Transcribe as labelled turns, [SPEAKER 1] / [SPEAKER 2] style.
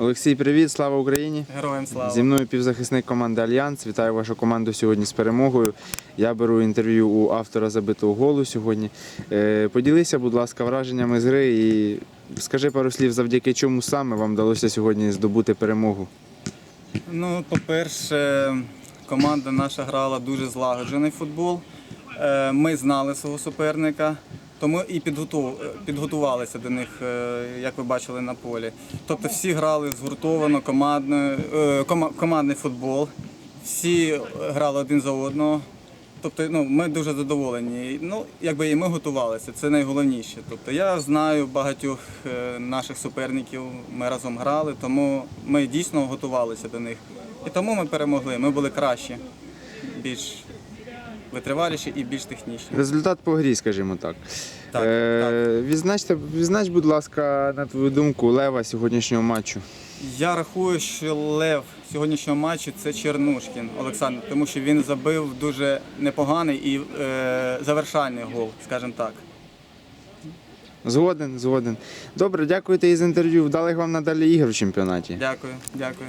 [SPEAKER 1] Олексій, привіт, слава Україні!
[SPEAKER 2] Героям слава.
[SPEAKER 1] Зі мною півзахисник команди Альянс. Вітаю вашу команду сьогодні з перемогою. Я беру інтерв'ю у автора забитого голу сьогодні. Е, Поділися, будь ласка, враженнями з гри і скажи пару слів, завдяки чому саме вам вдалося сьогодні здобути перемогу.
[SPEAKER 2] Ну, по-перше, команда наша грала дуже злагоджений футбол. Е, Ми знали свого суперника, тому і підготу- підготувалися до них, е, як ви бачили на полі. Тобто всі грали згуртовано, командно, е, кома- командний футбол, всі грали один за одного. Тобто, ну, ми дуже задоволені. Ну, якби і ми готувалися, це найголовніше. Тобто, я знаю багатьох е, наших суперників, ми разом грали, тому ми дійсно готувалися до них. І тому ми перемогли. Ми були кращі, більш витриваліші і більш технічні.
[SPEAKER 1] Результат по грі, скажімо так.
[SPEAKER 2] Так,
[SPEAKER 1] Е, Відзначте, відзнач, будь ласка, на твою думку, лева сьогоднішнього матчу.
[SPEAKER 2] Я рахую, що лев сьогоднішнього матчу це Чернушкін Олександр, тому що він забив дуже непоганий і е, завершальний гол, скажімо так.
[SPEAKER 1] Згоден, згоден. Добре, дякую за інтерв'ю. Вдалих вам надалі ігор в чемпіонаті.
[SPEAKER 2] Дякую, дякую.